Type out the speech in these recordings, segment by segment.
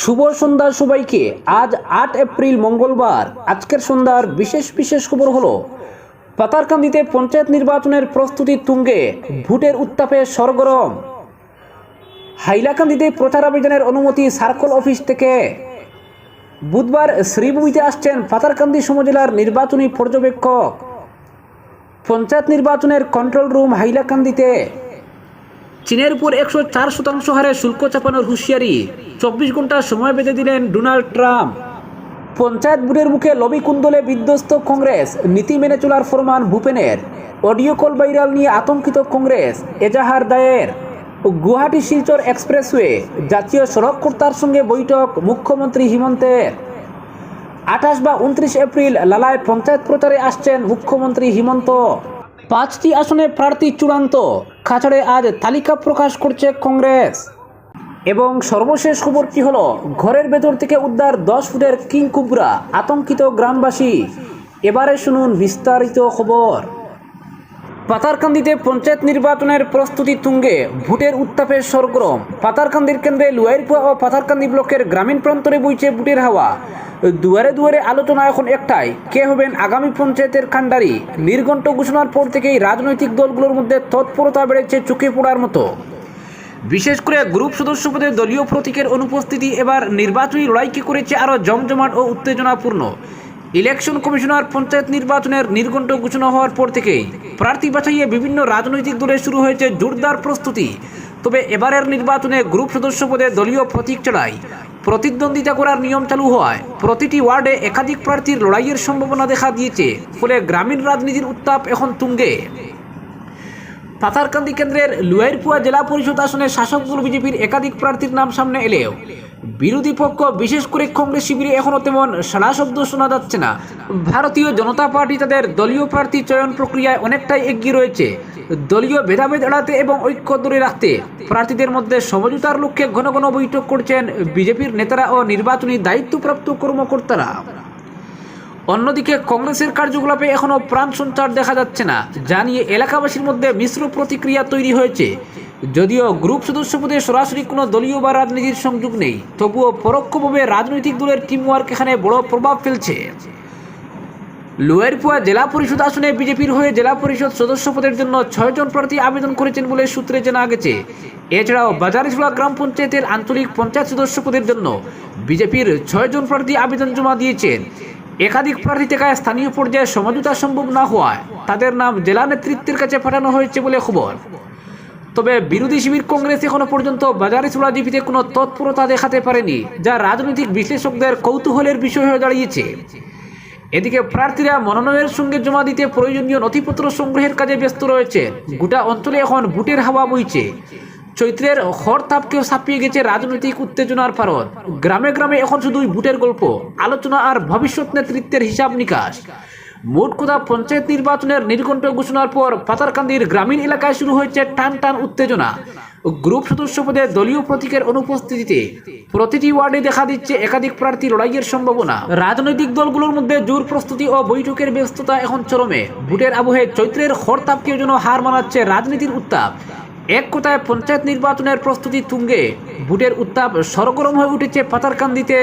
শুভ সন্ধ্যা সবাইকে আজ আট এপ্রিল মঙ্গলবার। আজকের সন্ধ্যার বিশেষ বিশেষ খবর হলো, পাতারকান্দিতে পঞ্চায়েত নির্বাচনের প্রস্তুতি তুঙ্গে, ভোটের উত্তাপে সরগরম। হাইলাকান্দিতে প্রচার অভিযানের অনুমতি সার্কল অফিস থেকে। বুধবার শ্রীভূমিতে আসছেন পাতারকান্দি সমজেলার নির্বাচনী পর্যবেক্ষক। পঞ্চায়েত নির্বাচনের কন্ট্রোল রুম হাইলাকান্দিতে। চীনের উপর একশো চার শতাংশ হারে শুল্ক চাপানোর হুঁশিয়ারি। চব্বিশ ঘণ্টা সময় বেঁধে দিলেন ডোনাল্ড ট্রাম্প। পঞ্চায়েত বোর্ডের মুখে লবি কুন্দলে বিধ্বস্ত কংগ্রেস, নীতি মেনে চলার ফরমান ভূপেনের। অডিও কল ভাইরাল নিয়ে আতঙ্কিত কংগ্রেস, এজাহার দায়ের। গুয়াহাটি শিলচর এক্সপ্রেসওয়ে, জাতীয় সড়ক কর্তার সঙ্গে বৈঠক, মুখ্যমন্ত্রী হিমন্তের। আঠাশ বা উনত্রিশ এপ্রিল লালায় পঞ্চায়েত প্রচারে আসছেন মুখ্যমন্ত্রী হিমন্ত। পাঁচটি আসনে প্রার্থী চূড়ান্ত। খাছড়ে আজ তালিকা প্রকাশ করছে কংগ্রেস। এবং সর্বশেষ খবর কি হলো? ঘরের ভেতর থেকে উদ্ধার দশ ফুটের কিং কুবরা আতঙ্কিত গ্রামবাসী। এবারে শুনুন বিস্তারিত খবর। পাতারকান্দিতে পঞ্চায়েত নির্বাচনের প্রস্তুতি তুঙ্গে, ভোটের উত্তাপে সরগরম। পাতারকান্দির কেন্দ্রে লুয়াইরপুয়া ও পাতারকান্দি ব্লকের গ্রামীণ প্রান্তরে বইছে ভোটের হাওয়া। দুয়ারে দুয়ারে আলোচনা এখন একটাই, কে হবেন আগামী পঞ্চায়েতের খান্ডারি নির্ঘণ্ট ঘোষণার পর থেকেই রাজনৈতিক দলগুলোর মধ্যে তৎপরতা বেড়েছে চোখে পড়ার মতো। বিশেষ করে গ্রুপ সদস্য পদে দলীয় প্রতীকের অনুপস্থিতি এবার নির্বাচনী লড়াইকে করেছে আরও জমজমাট ও উত্তেজনাপূর্ণ। ইলেকশন কমিশনার পঞ্চায়েত নির্বাচনের নির্ঘণ্ট ঘোষণা হওয়ার পর থেকেই প্রার্থী বাছাইয়ে বিভিন্ন রাজনৈতিক দলে শুরু হয়েছে জোরদার প্রস্তুতি। তবে এবারের নির্বাচনে গ্রুপ সদস্য পদে দলীয় প্রতীক চড়াই প্রতিদ্বন্দ্বিতা করার নিয়ম চালু হওয়ায় প্রতিটি ওয়ার্ডে একাধিক প্রার্থীর লড়াইয়ের সম্ভাবনা দেখা দিয়েছে, ফলে গ্রামীণ রাজনীতির উত্তাপ এখন তুঙ্গে। পাথারকান্দি কেন্দ্রের লুয়াইরপুয়া জেলা পরিষদ আসনে শাসক দল বিজেপির একাধিক প্রার্থীর নাম সামনে এলেও বিরোধী পক্ষ, বিশেষ করে কংগ্রেস শিবিরে এখনও তেমন সাড়া শব্দ শোনা যাচ্ছে না। ভারতীয় জনতা পার্টি তাদের দলীয় প্রার্থী চয়ন প্রক্রিয়ায় অনেকটাই এগিয়ে রয়েছে। দলীয় ভেদাভেদ এড়াতে এবং ঐক্য ধরে রাখতে প্রার্থীদের মধ্যে সমঝোতার লক্ষ্যে ঘন ঘন বৈঠক করছেন বিজেপির নেতারা ও নির্বাচনী দায়িত্বপ্রাপ্ত কর্মকর্তারা। অন্যদিকে কংগ্রেসের কার্যকলাপে এখনও প্রাণ সঞ্চার দেখা যাচ্ছে না যা নিয়ে এলাকাবাসীর মধ্যে মিশ্র প্রতিক্রিয়া তৈরি হয়েছে। যদিও গ্রুপ সদস্য পদে সরাসরি কোনো দলীয় বা রাজনীতির সংযোগ নেই, তবুও পরোক্ষভাবে রাজনৈতিক দলের টিমওয়ার্ক এখানে বড় প্রভাব ফেলছে। লোয়ারপুয়া জেলা পরিষদ আসনে বিজেপির হয়ে জেলা পরিষদ সদস্য পদের জন্য ছয়জন প্রার্থী আবেদন করেছেন বলে সূত্রে জানা গেছে। এছাড়াও বাজারিজোড়া গ্রাম পঞ্চায়েতের আঞ্চলিক পঞ্চায়েত সদস্য পদের জন্য বিজেপির ছয়জন প্রার্থী আবেদন জমা দিয়েছেন। একাধিক প্রার্থী থেকায় স্থানীয় পর্যায়ে সমঝোতা সম্ভব না হওয়ায় তাদের নাম জেলা নেতৃত্বের কাছে পাঠানো হয়েছে বলে খবর। তবে বিরোধী শিবির কংগ্রেস এখনও পর্যন্ত বাজারে চূড়া জিপিতে কোনো তৎপরতা দেখাতে পারেনি, যা রাজনৈতিক বিশ্লেষকদের কৌতূহলের বিষয় হয়ে দাঁড়িয়েছে। এদিকে প্রার্থীরা মনোনয়নের সঙ্গে জমা দিতে প্রয়োজনীয় নথিপত্র সংগ্রহের কাজে ব্যস্ত রয়েছে। গোটা অঞ্চলে এখন ভোটের হাওয়া বইছে। চৈত্রের হরতাপকেও ছাপিয়ে গেছে রাজনৈতিক উত্তেজনার কারণ গ্রামে গ্রামে এখন শুধুই ভোটের গল্প, আলোচনা আর ভবিষ্যৎ নেতৃত্বের হিসাব নিকাশ। মোট কথা পঞ্চায়েত নির্বাচনের নির্ঘণ্ট ঘোষণার পর পাতারকান্দির গ্রামীণ এলাকায় শুরু হয়েছে টান টান উত্তেজনা। গ্রুপ সদস্য পদে দলীয় প্রতীকের অনুপস্থিতিতে প্রতিটি ওয়ার্ডে দেখা দিচ্ছে একাধিক প্রার্থী লড়াইয়ের সম্ভাবনা। রাজনৈতিক দলগুলোর মধ্যে জোর প্রস্তুতি ও বৈঠকের ব্যস্ততা এখন চরমে। ভোটের আবহে চৈত্রের হরতাপকেও যেন হার মানাচ্ছে রাজনীতির উত্তাপ। এক কথায় পঞ্চায়েত নির্বাচনের প্রস্তুতি তুঙ্গে। ভোটের উত্তাপ সরগরম হয়ে উঠেছে পাতারকান্দিতে।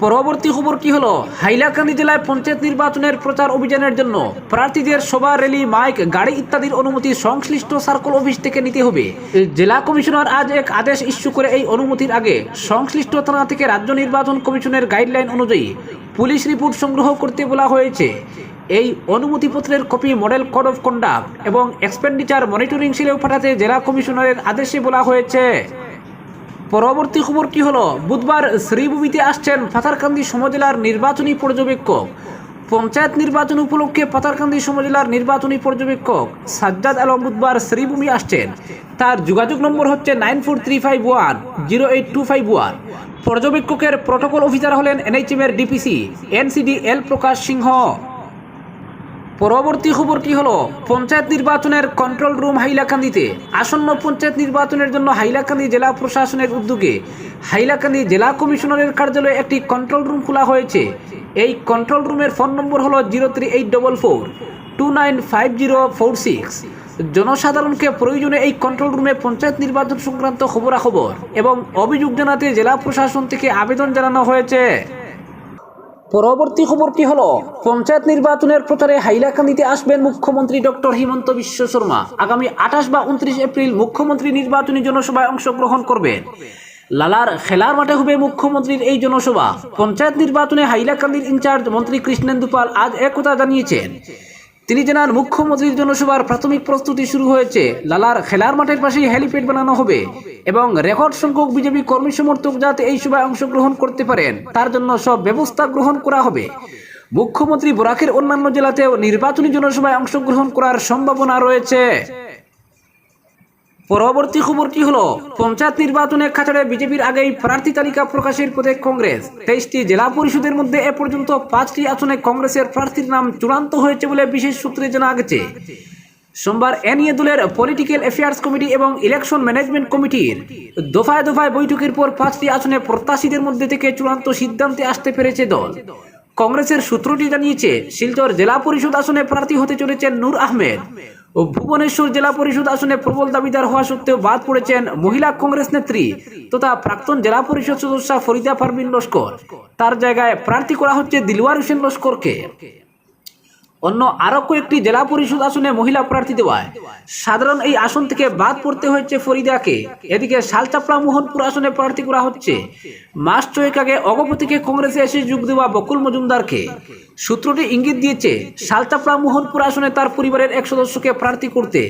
পরবর্তী খবর কি হলো? হাইলাকান্দি জেলায় পঞ্চায়েত নির্বাচনের প্রচার অভিযানের জন্য প্রার্থীদের সভা র্যালি, মাইক, গাড়ি ইত্যাদির অনুমতি সংশ্লিষ্ট সার্কল অফিস থেকে নিতে হবে। জেলা কমিশনার আজ এক আদেশ ইস্যু করে এই অনুমতির আগে সংশ্লিষ্ট থানা থেকে রাজ্য নির্বাচন কমিশনের গাইডলাইন অনুযায়ী পুলিশ রিপোর্ট সংগ্রহ করতে বলা হয়েছে। এই অনুমতিপত্রের copy model code of conduct এবং এক্সপেন্ডিচার মনিটরিং সেলেও পাঠাতে জেলা কমিশনারের আদেশে বলা হয়েছে। পরবর্তী খবর কি হলো? বুধবার শ্রীভূমিতে আসছেন পাথারকান্দি সমজেলার নির্বাচনী পর্যবেক্ষক। পঞ্চায়েত নির্বাচন উপলক্ষে পাথারকান্দি সমজেলার নির্বাচনী পর্যবেক্ষক সাজ্জাদ আলম বুধবার শ্রীভূমি আসছেন। তার যোগাযোগ নম্বর হচ্ছে nine four three five one zero eight two five one. পর্যবেক্ষকের protocol officer হলেন এনএইচএমের ডিপিসি এনসিডি এল প্রকাশ সিংহ। পরবর্তী খবর কি হলো? পঞ্চায়েত নির্বাচনের কন্ট্রোল রুম হাইলাকান্দিতে। আসন্ন পঞ্চায়েত নির্বাচনের জন্য হাইলাকান্দি জেলা প্রশাসনের উদ্যোগে হাইলাকান্দি জেলা কমিশনারের কার্যালয়ে একটি কন্ট্রোল রুম খোলা হয়েছে। এই কন্ট্রোল রুমের ফোন নম্বর হলো zero three eight double four two nine five zero four six জনসাধারণকে প্রয়োজনে এই কন্ট্রোল রুমে পঞ্চায়েত নির্বাচন সংক্রান্ত খবরাখবর এবং অভিযোগ জানাতে জেলা প্রশাসন থেকে আবেদন জানানো হয়েছে। পরবর্তী খবরটি হলো, পঞ্চায়েত নির্বাচনের প্রচারে হাইলাকান্দিতে আসবেন মুখ্যমন্ত্রী ডক্টর হিমন্ত বিশ্ব শর্মা। আগামী আঠাশ বা উনত্রিশ এপ্রিল মুখ্যমন্ত্রী নির্বাচনী জনসভায় অংশগ্রহণ করবেন। লালার খেলার মাঠে হবে মুখ্যমন্ত্রীর এই জনসভা। পঞ্চায়েত নির্বাচনে হাইলাকান্দির ইনচার্জ মন্ত্রী কৃষ্ণেন্দুপাল আজ একথা জানিয়েছেন। তিনি জানান, মুখ্যমন্ত্রীর জনসভার প্রাথমিক প্রস্তুতি শুরু হয়েছে। লালার খেলার মাঠের পাশেই হেলিপ্যাড বানানো হবে এবং রেকর্ড সংখ্যক বিজেপি কর্মী সমর্থক যাতে এই সভায় অংশগ্রহণ করতে পারেন, তার জন্য সব ব্যবস্থা গ্রহণ করা হবে। মুখ্যমন্ত্রী বরাকের অন্যান্য জেলাতেও নির্বাচনী জনসভায় অংশগ্রহণ করার সম্ভাবনা রয়েছে। পরবর্তী খবরটি হলো, পঞ্চায়েত নির্বাচনে খাচাড়ে বিজেপির আগেই প্রার্থী তালিকা প্রকাশের পথে কংগ্রেস। তেইশটি জেলা পরিষদের মধ্যে এ পর্যন্ত পাঁচটি আসনে কংগ্রেসের প্রার্থীর নাম চূড়ান্ত হয়েছে বলে বিশেষ সূত্রে জানা গেছে। সোমবার এ নিয়ে দলের পলিটিক্যাল অ্যাফেয়ার্স কমিটি এবং ইলেকশন ম্যানেজমেন্ট কমিটির দফায় দফায় বৈঠকের পর পাঁচটি আসনে প্রত্যাশীদের মধ্যে থেকে চূড়ান্ত সিদ্ধান্তে আসতে পেরেছে দল। কংগ্রেসের সূত্রটি জানিয়েছে, শিলচর জেলা পরিষদ আসনে প্রার্থী হতে চলেছেন নূর আহমেদ। ও ভুবনেশ্বর জেলা পরিষদ আসনে প্রবল দাবিদার হওয়া সত্ত্বেও বাদ পড়েছেন মহিলা কংগ্রেস নেত্রী তথা প্রাক্তন জেলা পরিষদ সদস্যা ফরিদা ফারবিন লস্কর। তার জায়গায় প্রার্থী করা হচ্ছে দিলওয়ার হোসেন লস্করকে। অন্য আরও কয়েকটি জেলা পরিষদ আসনে মহিলা প্রার্থী দেওয়ায়। সাধারণ এই আসন থেকে বাদ পড়তে হয়েছে ফরিদাকে। এদিকে শালচাপড়া মোহনপুর আসনে প্রার্থী করা হচ্ছে। মাস ছয়েক আগে অগপতিকে কংগ্রেসে এসে যোগ দেওয়া বকুল মজুমদারকে। সূত্রটি ইঙ্গিত দিয়েছে, শালচাপড়া মোহনপুর আসনে তার পরিবারের এক সদস্যকে প্রার্থী করতে।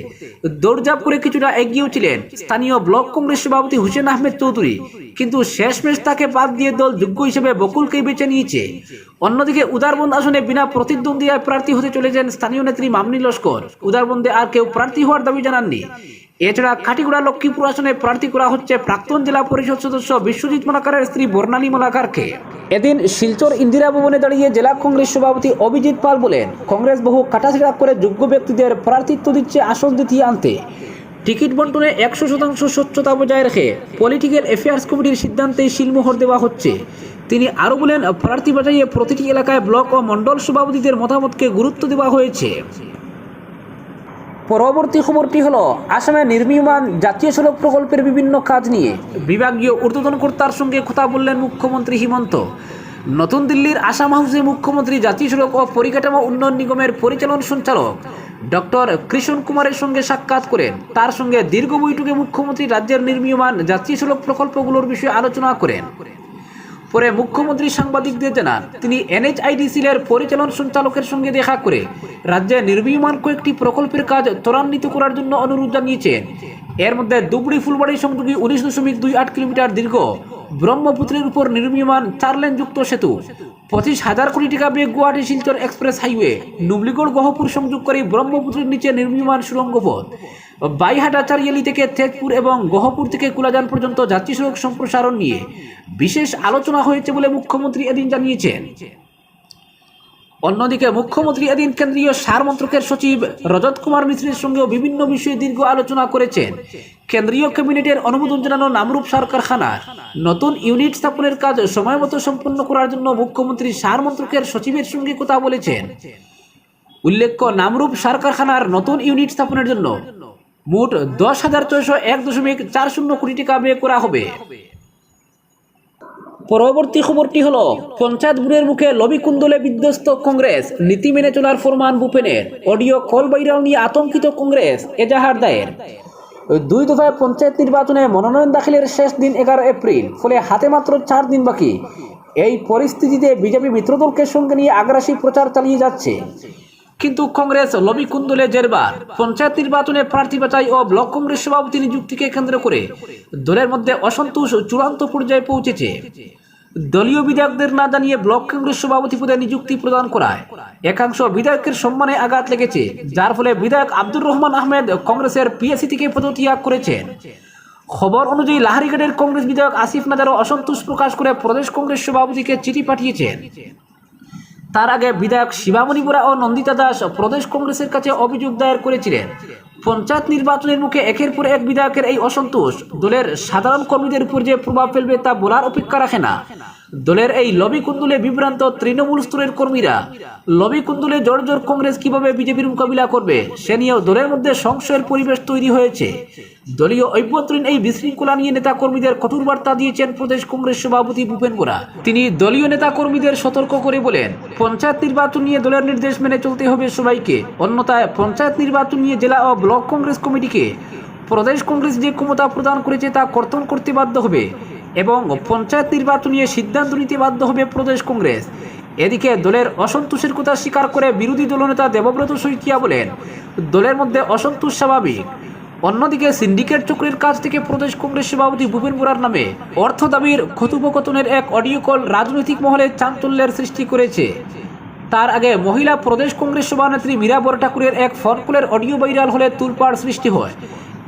দৌড়ঝাঁপ করে কিছুটা এগিয়েও ছিলেন স্থানীয় ব্লক কংগ্রেস সভাপতি হুসেন আহমেদ চৌধুরী। কিন্তু শেষমেশ তাকে বাদ দিয়ে দল যোগ্য হিসেবে বকুলকেই বেছে নিয়েছে। অন্যদিকে উদারবন্দ আসনে বিনা প্রতিদ্বন্দ্বিতায় প্রার্থী হতে চলেছেন স্থানীয় নেত্রী মামনি লস্কর। উদারবন্দে আর কেউ প্রার্থী হওয়ার দাবি জানাননি। এছাড়া কাটিগুড়া লক্ষ্মীপুর আসনে প্রার্থী করা হচ্ছে প্রাক্তন জেলা পরিষদ সদস্য বিশ্বজিৎ মালাকারের স্ত্রী বর্ণালী মালাকারকে। এদিন শিলচর ইন্দিরা ভবনে দাঁড়িয়ে জেলা কংগ্রেস সভাপতি অভিজিৎ পাল বলেন, কংগ্রেস বহু কাটাছেড়া করে যোগ্য ব্যক্তিদের প্রার্থিত্ব দিচ্ছে আসন দ্বিতীয় আনতে। টিকিট বন্টনে একশো শতাংশ স্বচ্ছতা বজায় রেখে পলিটিক্যাল অ্যাফেয়ার্স কমিটির সিদ্ধান্তেই শিলমোহর দেওয়া হচ্ছে। তিনি আরও বলেন প্রার্থী বাজাইয়ে প্রতিটি এলাকায় ব্লক ও মণ্ডল সভাপতিদের মতামতকে গুরুত্ব দেওয়া হয়েছে। পরবর্তী খবরটি হলো আসামে নির্মীয়মান জাতীয় সড়ক প্রকল্পের বিভিন্ন কাজ নিয়ে। বিভাগীয় ঊর্ধ্বতন কর্তার সঙ্গে কথা বললেন মুখ্যমন্ত্রী হিমন্ত। নতুন দিল্লির আসাম হাউসে মুখ্যমন্ত্রী জাতীয় সড়ক ও পরিকাঠামো উন্নয়ন নিগমের পরিচালন সঞ্চালক ডক্টর কৃষণ কুমারের সঙ্গে সাক্ষাৎ করেন। তার সঙ্গে দীর্ঘ বৈঠকে মুখ্যমন্ত্রী রাজ্যের নির্মীয়মান জাতীয় সড়ক প্রকল্পগুলোর বিষয়ে আলোচনা করেন। পরে মুখ্যমন্ত্রী সাংবাদিকদের জানান, তিনি এনএইচআইডিসির পরিচালন সঞ্চালকের সঙ্গে দেখা করে রাজ্যে নির্বিমান কয়েকটি প্রকল্পের কাজ ত্বরান্বিত করার জন্য অনুরোধ জানিয়েছেন। এর মধ্যে দুবড়ি ফুলবাড়ি সংযোগী উনিশ দশমিক দুই আট কিলোমিটার দীর্ঘ ব্রহ্মপুত্রের উপর নির্মীয়মান চার লেনযুক্ত সেতু। পঁচিশ হাজার কোটি টাকা ব্যয় গুয়াহাটি শিলচর এক্সপ্রেস হাইওয়ে, নুবলিগড় গহপুর সংযোগ করে ব্রহ্মপুত্রের নিচে নির্মীয়মান সুড়ঙ্গ পথ। বাইহাটা চারিয়ালি থেকে তেজপুর এবং গহপুর থেকে কুলাজান পর্যন্ত যাত্রী সড়ক সম্প্রসারণ নিয়ে বিশেষ আলোচনা হয়েছে বলে মুখ্যমন্ত্রী এদিন জানিয়েছেন। অন্যদিকে মুখ্যমন্ত্রী এদিন কেন্দ্রীয় সার মন্ত্রকের সচিব রজত কুমার মিশ্রের সঙ্গেও বিভিন্ন বিষয়ে দীর্ঘ আলোচনা করেছেন। কেন্দ্রীয় ক্যাবিনেটের অনুমোদন জানানো নামরূপ সার কারখানার নতুন ইউনিট স্থাপনের কাজ সময়মতো সম্পন্ন করার জন্য মুখ্যমন্ত্রী সার মন্ত্রকের সচিবের সঙ্গে কথা বলেছেন। উল্লেখ্য, নামরূপ সার কারখানার নতুন ইউনিট স্থাপনের জন্য মোট দশ হাজার ছয়শো এক দশমিক চার শূন্য কোটি টাকা ব্যয় করা হবে। পরবর্তী খবরটি হলো পঞ্চায়েত বুড়ের মুখে লবি কুন্দলে বিধ্বস্ত কংগ্রেস নীতি মেনে চলার ফরমান বুপেনের অডিও কল বাইরাল নিয়ে আতঙ্কিত কংগ্রেস এজাহার দায়ের। দুই দফায় পঞ্চায়েত নির্বাচনে মনোনয়ন দাখিলের শেষ দিন এগারো এপ্রিল ফলে হাতে মাত্র চার দিন বাকি। এই পরিস্থিতিতে বিজেপি মিত্রদলকে সঙ্গে নিয়ে আগ্রাসী প্রচার চালিয়ে যাচ্ছে। কিন্তু কংগ্রেস লবি কুন্দলে জেরবার পঞ্চায়েত নির্বাচনে প্রার্থী বাছাই ও ব্লক কংগ্রেস সভাপতি নিযুক্তিকে কেন্দ্র করে দলের মধ্যে অসন্তোষ চূড়ান্ত পর্যায়ে পৌঁছেছে। দলীয় বিধায়কদের না জানিয়ে ব্লক কংগ্রেস সভাপতি পদে নিযুক্তি প্রদান করায়। একাংশ বিধায়কের সম্মানে আঘাত লেগেছে, যার ফলে বিধায়ক আব্দুর রহমান আহমেদ কংগ্রেসের পিএসি থেকে পদত্যাগ করেছেন। খবর অনুযায়ী লাহারিঘাটের কংগ্রেস বিধায়ক আসিফ নাজারও অসন্তোষ প্রকাশ করে প্রদেশ কংগ্রেস সভাপতিকে চিঠি পাঠিয়েছেন। তার আগে বিধায়ক শিবামণি বোরা ও নন্দিতা দাস প্রদেশ কংগ্রেসের কাছে অভিযোগ দায়ের করেছিলেন। পঞ্চায়েত নির্বাচনের মুখে একের পর এক বিধায়কের এই অসন্তোষ। দলের সাধারণ কর্মীদের উপর যে প্রভাব ফেলবে তা বলার অপেক্ষা রাখে না। দলের এই লবি কুন্দুলে বিভ্রান্ত তৃণমূল স্তরের কর্মীরা। লবি কুন্দুলে জোর জোর কংগ্রেস কীভাবে বিজেপির মোকাবিলা করবে, সে নিয়েও দলের মধ্যে সংশয়ের পরিবেশ তৈরি হয়েছে। দলীয় অভ্যন্তরীণ এই বিশৃঙ্খলা নিয়ে নেতা কর্মীদের কঠোর বার্তা দিয়েছেন প্রদেশ কংগ্রেস সভাপতি ভূপেন বোরা। তিনি দলীয় নেতা কর্মীদের সতর্ক করে বলেন, পঞ্চায়েত নির্বাচন নিয়ে দলের নির্দেশ মেনে চলতে হবে সবাইকে। অন্যথায় পঞ্চায়েত নির্বাচন নিয়ে জেলা ও ব্লক কংগ্রেস কমিটিকে প্রদেশ কংগ্রেস যে ক্ষমতা প্রদান করেছে তা কর্তন করতে বাধ্য হবে। এবং পঞ্চায়েত নির্বাচন নিয়ে সিদ্ধান্ত নিতে বাধ্য হবে প্রদেশ কংগ্রেস। এদিকে দলের অসন্তোষের কথা স্বীকার করে বিরোধী দলনেতা দেবব্রত শইকিয়া বলেন, দলের মধ্যে অসন্তোষ স্বাভাবিক। অন্যদিকে সিন্ডিকেট চক্রের কাছ থেকে প্রদেশ কংগ্রেস সভাপতি ভূপেন বোরার নামে অর্থ দাবির কথোপকথনের এক অডিও কল রাজনৈতিক মহলে চাঞ্চল্যের সৃষ্টি করেছে। তার আগে মহিলা প্রদেশ কংগ্রেস সভানেত্রী মীরা বর ঠাকুরের এক ফোন কলের অডিও ভাইরাল হলে তুলপাড় সৃষ্টি হয়।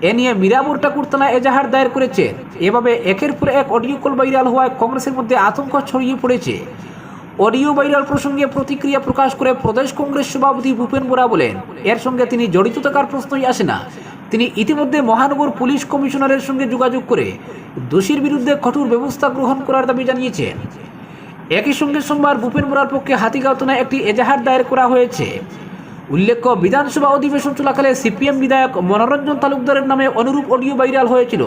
এ নিয়ে মীরা বর ঠাকুর থানা এজাহার দায়ের করেছে। এভাবে একের পর এক অডিও কল ভাইরাল হওয়ায় কংগ্রেসের মধ্যে আতঙ্ক ছড়িয়ে পড়েছে। অডিও ভাইরাল প্রসঙ্গে প্রতিক্রিয়া প্রকাশ করে প্রদেশ কংগ্রেস সভাপতি ভূপেন বোরা বলেন, এর সঙ্গে তিনি জড়িত থাকার প্রশ্নই আসে না। তিনি ইতিমধ্যে মহানগর পুলিশ কমিশনারের সঙ্গে যোগাযোগ করে দোষীর বিরুদ্ধে কঠোর ব্যবস্থা গ্রহণ করার দাবি জানিয়েছেন। একই সঙ্গে সোমবার ভূপেন বোরার পক্ষে হাতিগাঁও থানায় একটি এজাহার দায়ের করা হয়েছে। উল্লেখ্য, বিধানসভা অধিবেশন চলাকালে সিপিএম বিধায়ক মনোরঞ্জন তালুকদারের নামে অনুরূপ অডিও ভাইরাল হয়েছিল।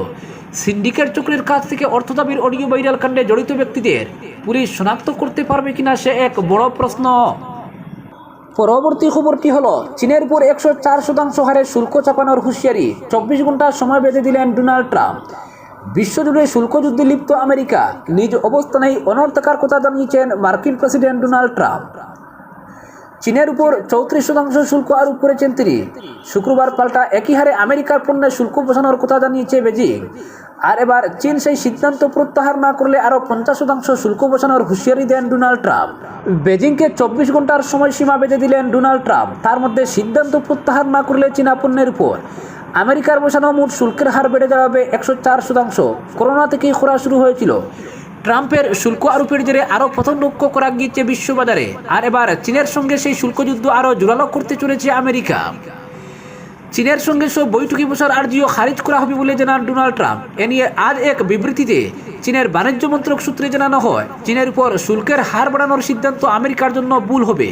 সিন্ডিকেট চক্রের কাছ থেকে অর্থ দাবির অডিও ভাইরাল কাণ্ডে জড়িত ব্যক্তিদের পুলিশ শনাক্ত করতে পারবে কিনা সে এক বড় প্রশ্ন। পরবর্তী খবরটি হলো? চীনের উপর একশো চার শতাংশ হারে শুল্ক চাপানোর হুঁশিয়ারি চব্বিশ ঘণ্টা সময় বেঁধে দিলেন ডোনাল্ড ট্রাম্প। বিশ্বজুড়ে শুল্ক যুদ্ধে লিপ্ত আমেরিকা নিজ অবস্থানেই অনর্থকার কথা জানিয়েছেন মার্কিন প্রেসিডেন্ট ডোনাল্ড ট্রাম্প। চীনের উপর চৌত্রিশ শতাংশ শুল্ক আরোপ করেছেন তিনি। শুক্রবার পাল্টা একই হারে আমেরিকার পণ্যে শুল্ক বসানোর কথা জানিয়েছে বেজিং। আর এবার চীন সেই সিদ্ধান্ত প্রত্যাহার না করলে আরও পঞ্চাশ শতাংশ শুল্ক বসানোর হুঁশিয়ারি দেন ডোনাল্ড ট্রাম্প। বেজিংকে চব্বিশ ঘণ্টার সময়সীমা বেঁধে দিলেন ডোনাল্ড ট্রাম্প। তার মধ্যে সিদ্ধান্ত প্রত্যাহার না করলে চীনা পণ্যের উপর আমেরিকার বসানো মোট শুল্কের হার বেড়ে দাঁড়াবে একশো চার শতাংশ। করোনা থেকেই খোরা শুরু হয়েছিল। ট্রাম্পের শুল্ক আরোপের জেরে আরও লক্ষ্য করা গিয়েছে বিশ্ববাজারে। আর এবার চীনের সঙ্গে সেই শুল্ক যুদ্ধ আরও জোরালো করতে চলেছে আমেরিকা। চীনের সঙ্গে সব বৈঠকে বসার আর্জিও খারিজ করা হবে বলে জানান ডোনাল্ড ট্রাম্প। এ নিয়ে আজ এক বিবৃতিতে চীনের বাণিজ্য মন্ত্রক সূত্রে জানানো হয়, চীনের উপর শুল্কের হার বাড়ানোর সিদ্ধান্ত আমেরিকার জন্য ভুল হবে।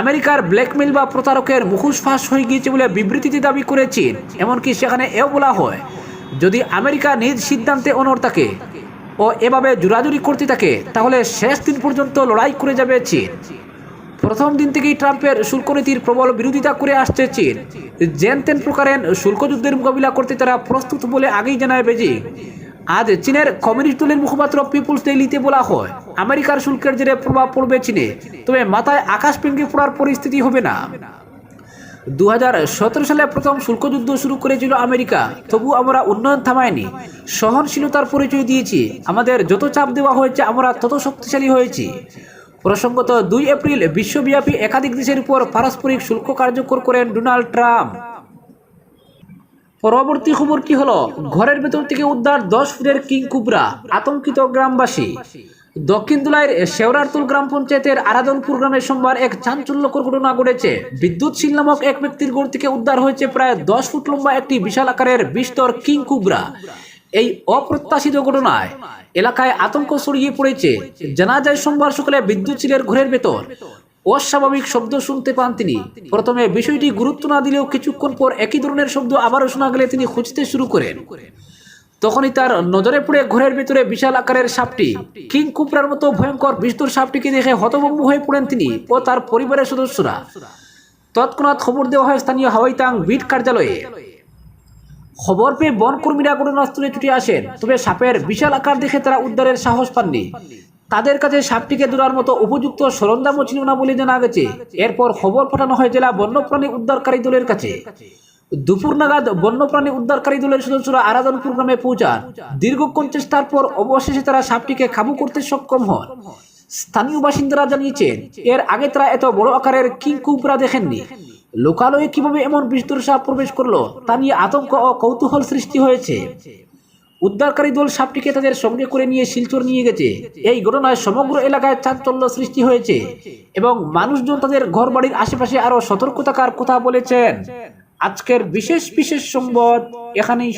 আমেরিকার ব্ল্যাকমেল বা প্রতারকের মুখোশ ফাঁস হয়ে গিয়েছে বলে বিবৃতিতে দাবি করে চীন। এমনকি সেখানে এও বলা হয়, যদি আমেরিকা নিজ সিদ্ধান্তে অনর থাকে ও এভাবে জোরাজুরি করতে থাকে, তাহলে শেষ দিন পর্যন্ত লড়াই করে যাবে চীন। প্রথম দিন থেকেই ট্রাম্পের শুল্ক নীতির প্রবল বিরোধিতা করে আসছে চীন। জেন তেন প্রকারের শুল্ক যুদ্ধের মোকাবিলা করতে তারা প্রস্তুত বলে আগেই জানায় বেজিং। আজ চীনের কমিউনিস্ট দলের মুখপাত্র পিপুলস ডেইলিতে বলা হয়, আমেরিকার শুল্কের জেরে প্রভাব পড়বে চীনে, তবে মাথায় আকাশ ভেঙে পড়ার পরিস্থিতি হবে না। দুহাজার সতেরো সালে প্রথম শুল্ক যুদ্ধ শুরু করেছিল আমেরিকা। তবু আমরা উন্নয়ন থামায়নি। সহনশীলতার পরিচয় দিয়েছি। আমাদের যত চাপ দেওয়া হয়েছে, আমরা তত শক্তিশালী হয়েছি। প্রসঙ্গত, দুই এপ্রিল বিশ্বব্যাপী একাধিক দেশের উপর পারস্পরিক শুল্ক কার্যকর করেন ডোনাল্ড ট্রাম্প। পরবর্তী খবর কি হলো? ঘরের ভেতর থেকে উদ্ধার দশ ফুটের কিং কুবরা আতঙ্কিত গ্রামবাসী। দক্ষিণ দুলাইয়ের শেওরারতুল গ্রাম পঞ্চায়েতের আরাদনপুর গ্রামে সোমবার এক চাঞ্চল্যকর ঘটনা ঘটেছে। বিদ্যুৎ শিল নামক এক ব্যক্তির ঘর থেকে উদ্ধার হয়েছে প্রায় দশ ফুট লম্বা একটি বিশাল আকারের বিস্তর কিং কুবরা। এই অপ্রত্যাশিত ঘটনায় এলাকায় আতঙ্ক ছড়িয়ে পড়েছে। জানা যায়, সোমবার সকালে বিদ্যুৎ শিলের ঘরের ভেতর অস্বাভাবিক শব্দ শুনতে পান তিনি। প্রথমে বিষয়টি গুরুত্ব না দিলেও কিছুক্ষণ পর একই ধরনের শব্দ আবারও শোনা গেলে তিনি খুঁজতে শুরু করেন। তখনই তার নজরে পড়ে ঘরের ভিতরে বিশাল আকারের সাপটি। কিং কুপরার মতো ভয়ঙ্কর বিস্তর সাপটিকে দেখে হতভম্ব হয়ে পড়েন তিনি ও তার পরিবারের সদস্যরা। তৎক্ষণাৎ খবর দেওয়া হয় স্থানীয় হাওয়াইতাং বিট কার্যালয়ে। খবর পেয়ে বন কর্মীরা ঘটনাস্থলে ছুটে আসেন, তবে সাপের বিশাল আকার দেখে তারা উদ্ধারের সাহস পাননি। তাদের কাছে সাপটিকে ধরার মতো উপযুক্ত সরঞ্জামও ছিল না বলে জানা গেছে। এরপর খবর পাঠানো হয় জেলা বন্যপ্রাণী উদ্ধারকারী দলের কাছে। দুপুর নাগাদ বন্যপ্রাণী উদ্ধারকারী দলের সদস্যরা আরাধনপুর গ্রামে পৌঁছান। দীর্ঘক্ষণ চেষ্টার পর অবশেষে তারা সাপটিকে কাবু করতে সক্ষম হন। স্থানীয় বাসিন্দারা জানিয়েছেন, এর আগে তারা এত বড় আকারের কিং কুবরা দেখেননি। লোকালয়ে কীভাবে এমন বিস্তর সাপ প্রবেশ করল, তা নিয়ে আতঙ্ক ও কৌতূহল সৃষ্টি হয়েছে। উদ্ধারকারী দল সাপটিকে তাদের সঙ্গে করে নিয়ে শিলচর নিয়ে গেছে। এই ঘটনায় সমগ্র এলাকায় চাঞ্চল্য সৃষ্টি হয়েছে এবং মানুষজন তাদের ঘর বাড়ির আশেপাশে আরও সতর্ক থাকার কথা বলেছেন। আজকের বিশেষ বিশেষ সংবাদ এখানেই